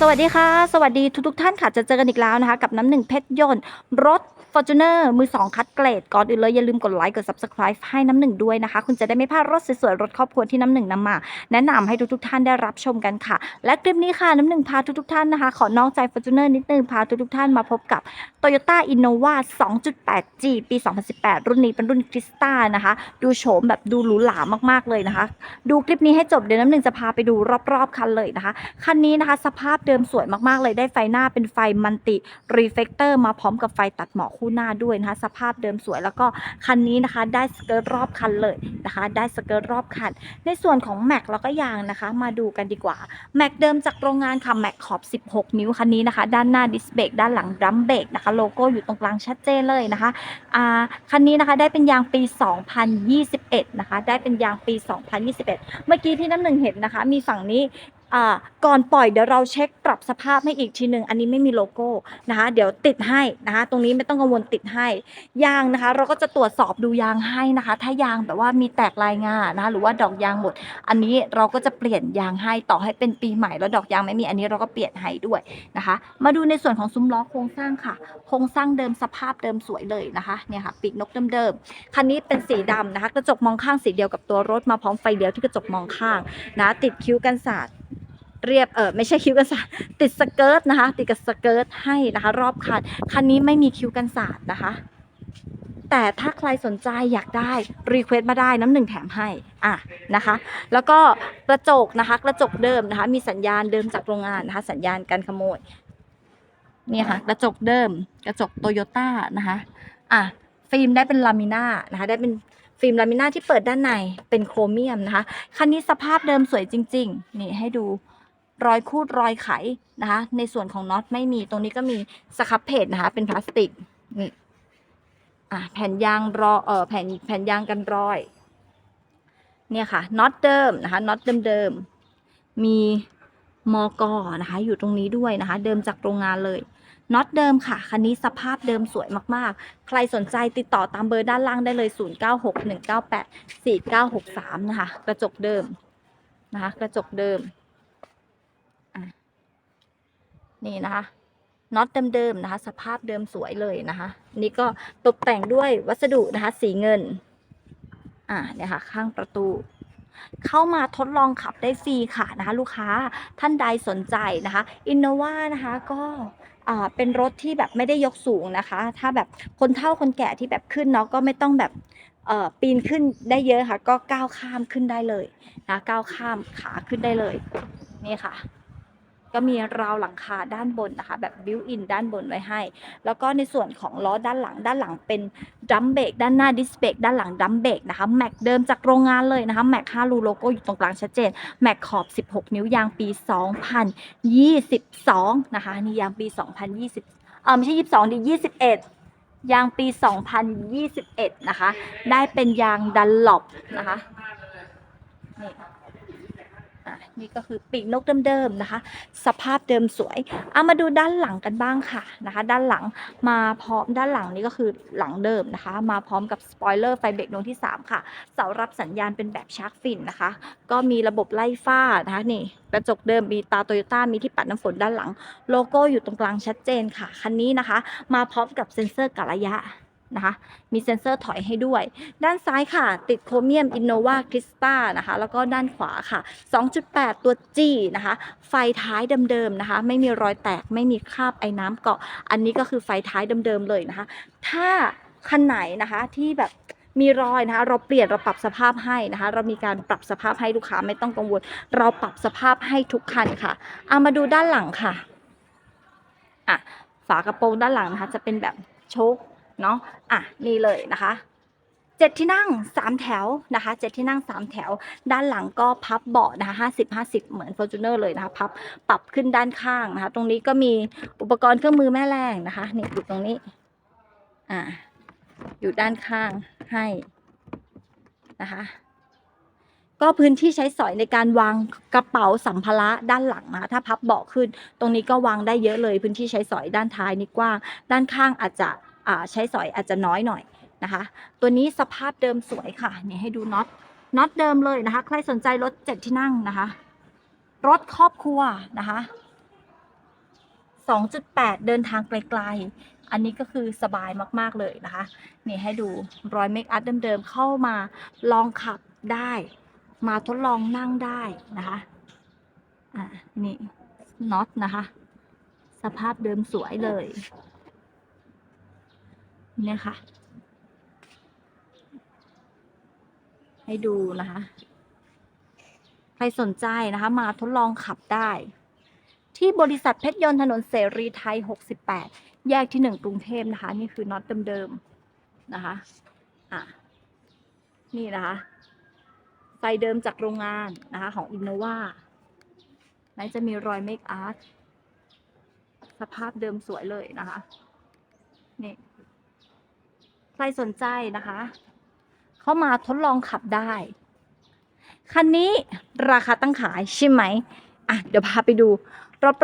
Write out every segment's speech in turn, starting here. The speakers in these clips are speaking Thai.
สวัสดีค่ะ สวัสดีทุกทุกท่านค่ะ จะเจอกันอีกแล้วนะคะ กับน้ำหนึ่งเพชรยนต์รถ Fortuner มือ2คัดเกรดก่อนอื่นเลยอย่าลืมกดไลค์กด Subscribe ให้น้ำหนึ่งด้วยนะคะ คุณจะได้ไม่พลาดรถสวยๆรถครอบครัวที่น้ำหนึ่งนำมา แนะนำให้ทุกๆท่านได้รับชมกันค่ะ และคลิปนี้ค่ะน้ำหนึ่งพาทุกๆท่านนะคะ ขอนอกใจ Fortuner นิดนึงพาทุกๆท่านมาพบกับ Toyota Innova 2.8G ปี 2018 รุ่นนี้เป็นรุ่นคริสตานะคะ ดูโฉมแบบดูหรูหรามากๆเลยนะคะ ดูคลิปนี้ให้จบเดี๋ยวน้ำหนึ่งจะพาไปดูรอบๆคันเลยนะคะคันนี้นะคะ สภาพเดิมสวยมากๆเลยได้ไฟหน้าเป็นไฟมันติรีเฟกเตอร์มาพร้อมกับไฟตัดหมอกคู่หน้าด้วยนะคะ สภาพเดิมสวยแล้วก็คันนี้นะคะ ได้สเกิร์ตรอบคันเลยนะคะ ได้สเกิร์ตรอบคัน ในส่วนของแม็กแล้วก็ยางนะคะ มาดูกันดีกว่าแม็กเดิมจากโรงงานค่ะแม็กขอบ 16 นิ้วคันนี้นะคะ ด้านหน้าดิสเบรกด้านหลังดรัมเบรกนะคะ โลโก้อยู่ตรงกลางชัดเจนเลยนะคะอ่าคันนี้นะคะได้เป็นยางปี 2021 นะคะ ได้เป็นยางปี 2021 เมื่อกี้ที่น้ำหนึ่งเห็นนะคะ มีฝั่งนี้ อ่าก่อนปล่อยเดี๋ยวเราเช็คปรับสภาพให้อีกทีหนึ่งอันนี้ไม่มีโลโก้นะคะ เดี๋ยวติดให้นะคะ ตรงนี้ไม่ต้องกังวลติดให้ยางนะคะ เราก็จะตรวจสอบดูยางให้นะคะ ถ้ายางแบบว่ามีแตกลายงานะคะ หรือว่าดอกยางหมด อันนี้เราก็จะเปลี่ยนยางให้ต่อให้เป็นปีใหม่แล้วดอกยางไม่มีอันนี้เราก็เปลี่ยนให้ด้วยนะคะ มาดูในส่วนของซุ้มล้อโครงสร้างค่ะ โครงสร้างเดิมสภาพเดิมสวยเลยนะคะเนี่ยค่ะปีกนกเดิมๆคันนี้เป็นสีดำนะคะ กระจกมองข้างสีเดียวกับตัวรถมาพร้อมไฟเลี้ยวที่กระจกมองข้างนะติดคิ้วกันศาสตร์ เรียบเออไม่ใช่คิ้วกันศาสตร์ติดสเกิร์ตนะคะ ติดกับสเกิร์ตให้นะคะ รอบคันคันนี้ไม่มีคิ้วกันศาสตร์นะคะ แต่ถ้าใครสนใจอยากได้รีเควสต์มาได้น้ำหนึ่งแถมให้อะนะคะ แล้วก็กระจกนะคะ กระจกเดิมนะคะ มีสัญญาณเดิมจากโรงงานนะคะ สัญญาณการขโมยนี่ค่ะ กระจกเดิม กระจกโตโยต้านะคะอะฟิล์มได้เป็นลามิน่านะคะได้เป็นฟิล์มลามิน่าที่เปิดด้านในเป็นโครเมียมนะคะ คันนี้สภาพเดิมสวยจริง ๆ นี่ให้ดู รอยคูดรอยไขนะคะ ในส่วนของน็อตไม่มีตรงนี้ก็มีสครับเพจนะคะ เป็นพลาสติกนี่อะแผ่นยางรอเออแผ่นแผ่นยางกันรอย เนี่ยค่ะน็อตเดิมนะคะน็อตเดิมๆมีมอกอนะคะ อยู่ตรงนี้ด้วยนะคะ เดิมจากโรงงานเลยน็อตเดิมค่ะ คันนี้สภาพเดิมสวยมากๆ ใครสนใจติดต่อตามเบอร์ด้านล่างได้เลย 0961984963 นะคะ กระจกเดิมนะคะ กระจกเดิม นี่นะคะน็อตเดิมๆนะคะ สภาพเดิมสวยเลยนะคะ นี่ก็ตกแต่งด้วยวัสดุนะคะ สีเงิน อ่าเนี่ยค่ะ ข้างประตู เข้ามาทดลองขับได้ฟรีค่ะนะคะ ลูกค้าท่านใดสนใจนะคะอินโนวานะคะก็อ่าเป็นรถที่แบบไม่ได้ยกสูงนะคะ ถ้าแบบคนเฒ่าคนแก่ที่แบบขึ้นเนาะก็ไม่ต้องแบบเออปีนขึ้นได้เยอะค่ะ ก็ก้าวข้ามขึ้นได้เลยนะก้าวข้ามขาขึ้นได้เลย นี่ค่ะ ก็มีราวหลังคาด้านบนนะคะ แบบบิวอินด้านบนไว้ให้ แล้วก็ในส่วนของล้อด้านหลังด้านหลังเป็นดัมเบรกด้านหน้าดิสเบรกด้านหลังดัมเบรกนะคะแม็กเดิมจากโรงงานเลยนะคะแม็ก5รูโลโก้อยู่ตรงกลางชัดเจนแม็กขอบ 16 นิ้วยางปี 2022 นะคะนี่ยางปี 2020เออไม่ใช่ 22ดิ21ยางปี 2021 นะคะ ได้เป็นยางดันหลบนะคะนี่ นี่ก็คือปีกนกเดิมๆนะคะ สภาพเดิมสวยเอามาดูด้านหลังกันบ้างค่ะนะคะ ด้านหลังมาพร้อมด้านหลังนี้ก็คือหลังเดิมนะคะ มาพร้อมกับสปอยเลอร์ไฟเบรกดวงที่ 3 ค่ะ เสารับสัญญาณเป็นแบบชาร์กฟินนะคะ ก็มีระบบไล่ฝ้านะคะนี่กระจกเดิมมีตาโตโยต้ามีที่ปัดน้ำฝนด้านหลัง โลโก้อยู่ตรงกลางชัดเจนค่ะคันนี้นะคะ มาพร้อมกับเซ็นเซอร์กะระยะ นะคะ มีเซ็นเซอร์ถอยให้ด้วย ด้านซ้ายค่ะ ติดโครเมียมอินโนวาคริสตานะคะ แล้วก็ด้านขวาค่ะ 2.8 ตัว G นะคะ ไฟท้ายเดิมๆนะคะ ไม่มีรอยแตก ไม่มีคราบไอ้น้ำเกาะ อันนี้ก็คือไฟท้ายเดิมๆเลยนะคะ ถ้าคันไหนนะคะที่แบบมีรอยนะคะ เราเปลี่ยนเราปรับสภาพให้นะคะ เรามีการปรับสภาพให้ลูกค้าไม่ต้องกังวล เราปรับสภาพให้ทุกคันค่ะเอามาดูด้านหลังค่ะอะฝากระโปรงด้านหลังนะคะ จะเป็นแบบโชค เนาะอะนี่เลยนะคะเจ็ดที่นั่งสามแถวนะคะเจ็ดที่นั่งสามแถว ด้านหลังก็พับเบาะนะคะห้าสิบห้าสิบเหมือน f o r t u n e r เลยนะคะพับปรับขึ้นด้านข้างนะคะ ตรงนี้ก็มีอุปกรณ์เครื่องมือแม่แรงนะคะนี่อยู่ตรงนี้อ่าอยู่ด้านข้างให้นะคะก็พื้นที่ใช้สอยในการวางกระเป๋าสัมภาระด้านหลังนะคะถ้าพับเบาะขึ้น ตรงนี้ก็วางได้เยอะเลย พื้นที่ใช้สอยด้านท้ายนี่กว้าง ด้านข้างอาจจะ ใช้สอยอาจจะน้อยหน่อยนะคะ ตัวนี้สภาพเดิมสวยค่ะเนี่ยให้ดูน็อตน็อตเดิมเลยนะคะ ใครสนใจรถเจ็ดที่นั่งนะคะ รถครอบครัวนะคะ2.8 เดินทางไกลๆ อันนี้ก็คือสบายมากๆเลยนะคะ นี่ให้ดูรอยเมคอัพเดิมๆ เข้ามาลองขับได้ มาทดลองนั่งได้นะคะ อ่า นี่น็อตนะคะ สภาพเดิมสวยเลย เนี่ยค่ะ ให้ดูนะคะ ใครสนใจนะคะ มาทดลองขับได้ ที่บริษัทเพชรยนต์ถนนเสรีไทย 68 แยกที่หนึ่งกรุงเทพนะคะ นี่คือน็อตเดิมๆนะคะ อะ นี่นะคะไฟเดิมจากโรงงานนะคะ ของอินโนวาไหนจะมีรอยเมคอาร์ตสภาพเดิมสวยเลยนะคะ นี่ ใครสนใจนะคะ เข้ามาทดลองขับได้ คันนี้ราคาตั้งขายใช่ไหมอะเดี๋ยวพาไปดู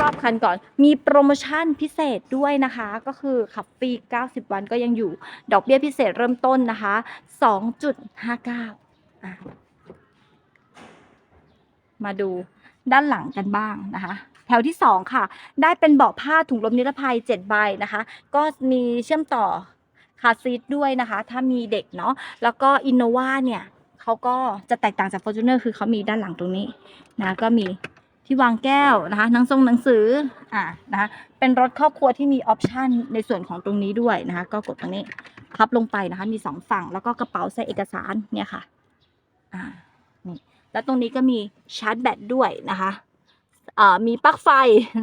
รอบๆคันก่อน มีโปรโมชั่นพิเศษด้วยนะคะ ก็คือขับฟรี 90 วันก็ยังอยู่ ดอกเบี้ยพิเศษเริ่มต้นนะคะ 2.59อะมาดูด้านหลังกันบ้างนะคะ แถวที่ 2 ค่ะ ได้เป็นเบาะผ้าถุงลมนิรภัย 7 ใบนะคะ ก็มีเชื่อมต่อ คาซีทด้วยนะคะ ถ้ามีเด็กเนาะแล้วก็อินโนวาเนี่ยเขาก็จะแตกต่างจาก f o r t u n e r คือเขามีด้านหลังตรงนี้นะก็มีที่วางแก้วนะคะหนังทรงหนังสืออ่านะคะเป็นรถครอบครัวที่มีออปชันในส่วนของตรงนี้ด้วยนะคะก็กดตรงนี้พับลงไปนะคะมีสองฝั่งแล้วก็กระเป๋าใส่เอกสารเนี่ยค่ะอ่านี่แล้วตรงนี้ก็มีชาร์จแบตด้วยนะคะอ่ามีปลั๊กไฟ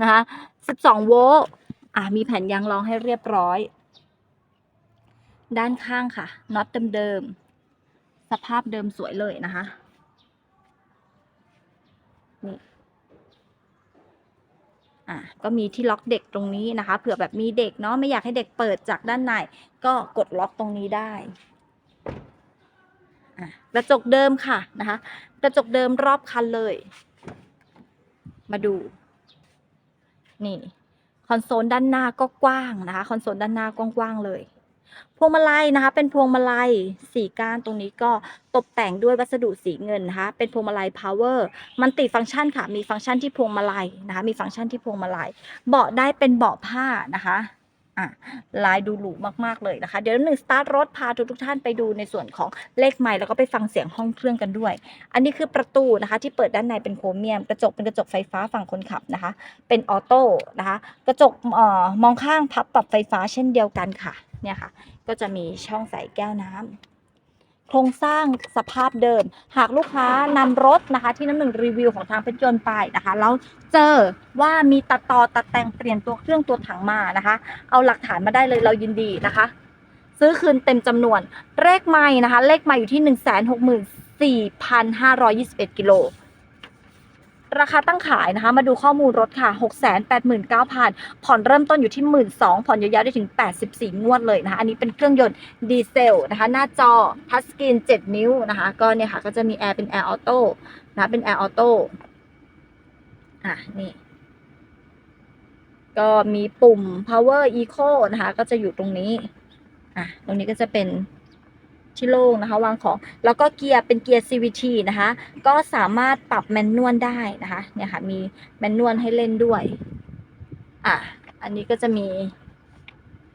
นะคะ12 โวลต์อ่ามีแผ่นยางรองให้เรียบร้อย ด้านข้างค่ะน็อตเดิมๆสภาพเดิมสวยเลยนะคะนี่อะก็มีที่ล็อกเด็กตรงนี้นะคะ เผื่อแบบมีเด็กเนาะไม่อยากให้เด็กเปิดจากด้านในก็กดล็อกตรงนี้ได้อะกระจกเดิมค่ะนะคะ กระจกเดิมรอบคันเลย มาดู นี่คอนโซลด้านหน้าก็กว้างนะคะ คอนโซลด้านหน้ากว้างๆเลย พวงมาลัยนะคะ เป็นพวงมาลัยสีก้านตรงนี้ก็ตกแต่งด้วยวัสดุสีเงินนะคะ เป็นพวงมาลัย power มันติฟังก์ชันค่ะ มีฟังก์ชันที่พวงมาลัยนะคะ มีฟังก์ชันที่พวงมาลัย เบาะได้เป็นเบาะผ้านะคะ อะลายดูหรูมากๆเลยนะคะ เดี๋ยวหนึ่งสตาร์ทรถพาทุกทุกท่านไปดูในส่วนของเลขไมล์แล้วก็ไปฟังเสียงห้องเครื่องกันด้วย อันนี้คือประตูนะคะ ที่เปิดด้านในเป็นโครเมียม กระจกเป็นกระจกไฟฟ้าฝั่งคนขับนะคะ เป็นออโต้นะคะ กระจกออมองข้างพับปรับไฟฟ้าเช่นเดียวกันค่ะเนี่ยค่ะ ก็จะมีช่องใส่แก้วน้ำ โครงสร้างสภาพเดิม หากลูกค้านำรถนะคะที่น้ำหนึ่งรีวิวของทางเพชรยนต์ไปนะคะแล้วเจอว่ามีตัดต่อตัดแต่งเปลี่ยนตัวเครื่องตัวถังมานะคะ เอาหลักฐานมาได้เลยเรายินดีนะคะ ซื้อคืนเต็มจำนวน เลขไม่นะคะ เลขไม่อยู่ที่ 1 6 4 5 2 1 กิโล ราคาตั้งขายนะคะ มาดูข้อมูลรถค่ะ 689,000 ผ่อนเริ่มต้นอยู่ที่ 12,000ผ่อนยาวๆได้ถึง 84 งวดเลยนะคะ อันนี้เป็นเครื่องยนต์ดีเซลนะคะ หน้าจอทัชสกรีน 7 นิ้วนะคะ ก็เนี่ยค่ะก็จะมีแอร์เป็นแอร์ออโต้นะคะเป็นแอร์ออโต้อะนี่ก็มีปุ่ม power eco นะคะ ก็จะอยู่ตรงนี้ อะ ตรงนี้ก็จะเป็น ที่โล่งนะคะ วางของ แล้วก็เกียร์เป็นเกียร์ CVT นะคะ ก็สามารถปรับแมนนวลได้นะคะ เนี่ยค่ะมีแมนนวลให้เล่นด้วย อะ อันนี้ก็จะมี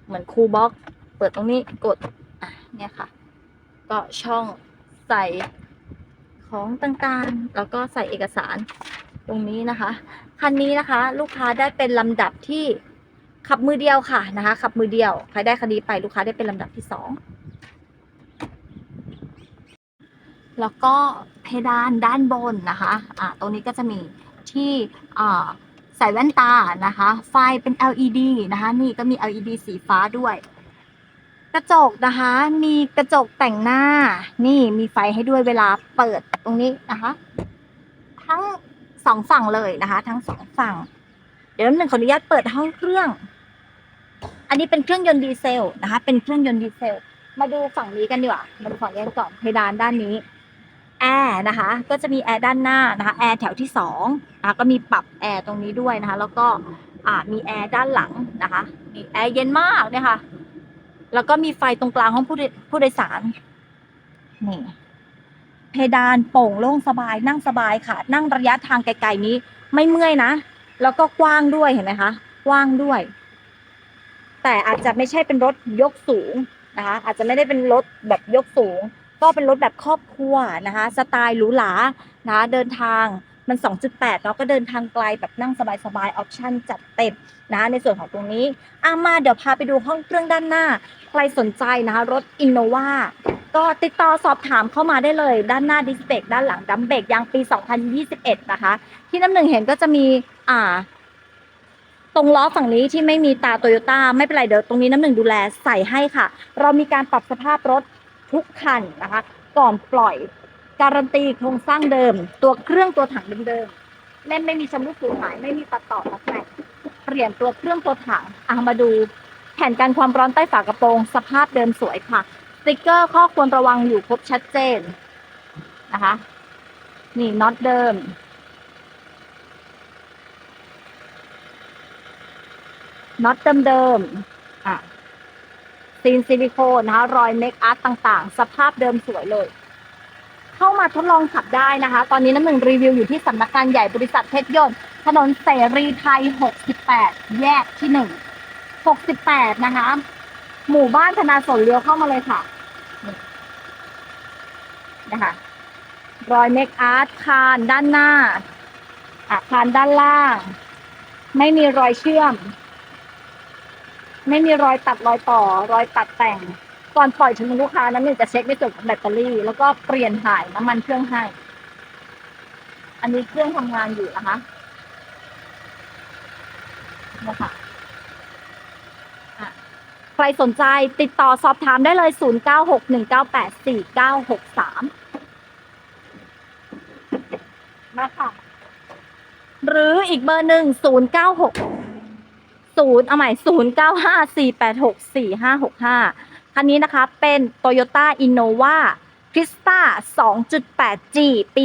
เหมือนคูลบ็อกเปิดตรงนี้กด อะ เนี่ยค่ะ ก็ช่องใส่ของต่างๆ แล้วก็ใส่เอกสารตรงนี้นะคะ คันนี้นะคะ ลูกค้าได้เป็นลำดับที่ขับมือเดียวค่ะนะคะ ขับมือเดียว ใครได้คันนี้ไปลูกค้าได้เป็นลำดับที่สอง แล้วก็เพดานด้านบนนะคะอ่าตรงนี้ก็จะมีที่อ่าใส่แว่นตานะคะ ไฟเป็น LED นะคะ นี่ก็มี LED สีฟ้าด้วย กระจกนะคะ มีกระจกแต่งหน้า นี่มีไฟให้ด้วยเวลาเปิดตรงนี้นะคะ ทั้งสองฝั่งเลยนะคะ ทั้งสองฝั่ง เดี๋ยวหนึ่งขออนุญาตเปิดห้องเครื่อง อันนี้เป็นเครื่องยนต์ดีเซลนะคะ เป็นเครื่องยนต์ดีเซล มาดูฝั่งนี้กันดีกว่ามาดูฝั่งนี้กันก่อนเพดานด้านนี้ แอร์นะคะก็จะมีแอร์ด้านหน้านะคะแอร์แถวที่สองนะคะก็มีปรับแอร์ตรงนี้ด้วยนะคะแล้วก็อ่ามีแอร์ด้านหลังนะคะมีแอร์เย็นมากเนี่ยค่ะแล้วก็มีไฟตรงกลางห้องผู้โดยผู้โดยสารนี่เพดานโป่งโล่งสบายนั่งสบายค่ะ นั่งระยะทางไกลๆนี้ไม่เมื่อยนะ แล้วก็กว้างด้วยเห็นไหมคะกว้างด้วย แต่อาจจะไม่ใช่เป็นรถยกสูงนะคะอาจจะไม่ได้เป็นรถแบบยกสูง ก็เป็นรถแบบครอบครัวนะคะสไตล์หรูหรานะเดินทางมัน 2.8เนาะก็เดินทางไกลแบบนั่งสบายๆออปชั่นจัดเต็มนะในส่วนของตรงนี้อามาเดี๋ยวพาไปดูห้องเครื่องด้านหน้า ใครสนใจนะคะรถ Innova ก็ติดต่อสอบถามเข้ามาได้เลย ด้านหน้าดิสเบรกด้านหลังดัมเบรกยางปี 2021 นะคะ ที่น้ำหนึ่งเห็นก็จะมีอ่า ตรงล้อฝั่งนี้ที่ไม่มีตาโตโยต้าไม่เป็นไรเดี๋ยวตรงนี้น้ำหนึ่งดูแลใส่ให้ค่ะ เรามีการปรับสภาพรถ ทุกคันนะคะ ก่อนปล่อยการันตีโครงสร้างเดิม ตัวเครื่องตัวถังเดิมๆเล่นไม่มีชำรุดสูญหายไม่มีตัดต่อตัดแต่งเปลี่ยนตัวเครื่องตัวถังอะมาดูแผ่นกันความร้อนใต้ฝากระโปรง สภาพเดิมสวยค่ะสติกเกอร์ข้อควรระวังอยู่ครบชัดเจนนะคะ นี่น็อตเดิม น็อตเดิมๆอะ ซีนซิลิโคนนะคะ รอยเมคอัพต่างๆ สภาพเดิมสวยเลย เข้ามาทดลองขับได้นะคะ ตอนนี้น้ำหนึ่งรีวิวอยู่ที่สำนักงานใหญ่บริษัทเพชรยนต์ ถนนเสรีไทย 68 แยกที่ 1 68 นะคะ หมู่บ้านธนาสนเลี้ยวเข้ามาเลยค่ะนี่นะคะรอยเมคอาร์ตคานด้านหน้าอาคารด้านล่าง ไม่มีรอยเชื่อม ไม่มีรอยตัดรอยต่อรอยตัดแต่ง ก่อนปล่อยถึงลูกค้านั้นหนึ่งจะเช็คในส่วนของแบตเตอรี่ แล้วก็เปลี่ยนถ่ายน้ำมันเครื่องให้ อันนี้เครื่องทำงานอยู่นะคะนะคะอะใครสนใจติดต่อสอบถามได้เลย 0961984963 มาค่ะ หรืออีกเบอร์หนึ่ง096 ศูนย์เอาใหม่ศูนย์เก้าห้าสี่แปดหกสี่ห้าหกห้าคันนี้นะคะเป็น Toyota Innova Krista 2.8G ปี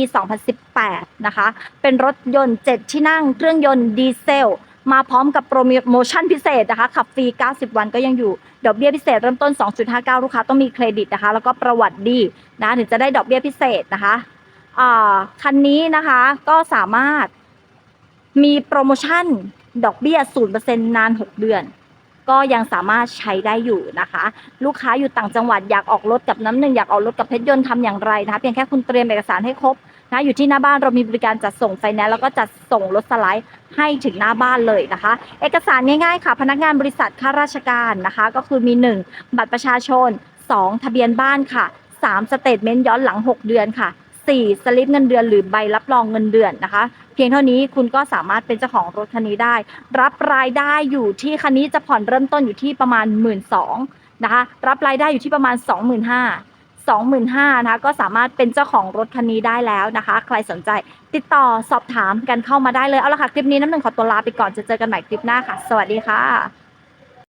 2018 นะคะ เป็นรถยนต์ 7 ที่นั่ง เครื่องยนต์ดีเซล มาพร้อมกับโปรโมชั่นพิเศษนะคะ ขับฟรี 90 วันก็ยังอยู่ ดอกเบี้ยพิเศษเริ่มต้น 2.59 ลูกค้าต้องมีเครดิตนะคะ แล้วก็ประวัติดีนะถึงจะได้ดอกเบี้ยพิเศษนะคะคันนี้นะคะก็สามารถมีโปรโมชั่น ดอกเบี้ย 0%นาน 6 เดือน ก็ยังสามารถใช้ได้อยู่นะคะ ลูกค้าอยู่ต่างจังหวัดอยากออกรถกับน้ำหนึ่งอยากออกรถกับเพชรยนต์ทำอย่างไรนะคะเพียงแค่คุณเตรียมเอกสารให้ครบนะอยู่ที่หน้าบ้านเรามีบริการจัดส่งไฟแนนซ์แล้วก็จัดส่งรถสไลด์ให้ถึงหน้าบ้านเลยนะคะ เอกสารง่ายๆค่ะ พนักงานบริษัทข้าราชการนะคะ ก็คือมี 1 บัตรประชาชน 2 ทะเบียนบ้านค่ะ 3 สเตทเมนต์ย้อนหลัง 6 เดือนค่ะ 4 สลิปเงินเดือนหรือใบรับรองเงินเดือนนะคะ เพียงเท่านี้คุณก็สามารถเป็นเจ้าของรถคันนี้ได้ รับรายได้อยู่ที่คันนี้จะผ่อนเริ่มต้นอยู่ที่ประมาณ 1 2ื่นนะคะรับรายได้อยู่ที่ประมาณ 25,000 25,000นะคะก็สามารถเป็นเจ้าของรถคันนี้ได้แล้วนะคะ ใครสนใจ ติดต่อสอบถามกันเข้ามาได้เลย เอาละค่ะ คลิปนี้น้ำหนึ่งขอตัวลาไปก่อนจะเจอกันใหม่คลิปหน้าค่ะ สวัสดีค่ะ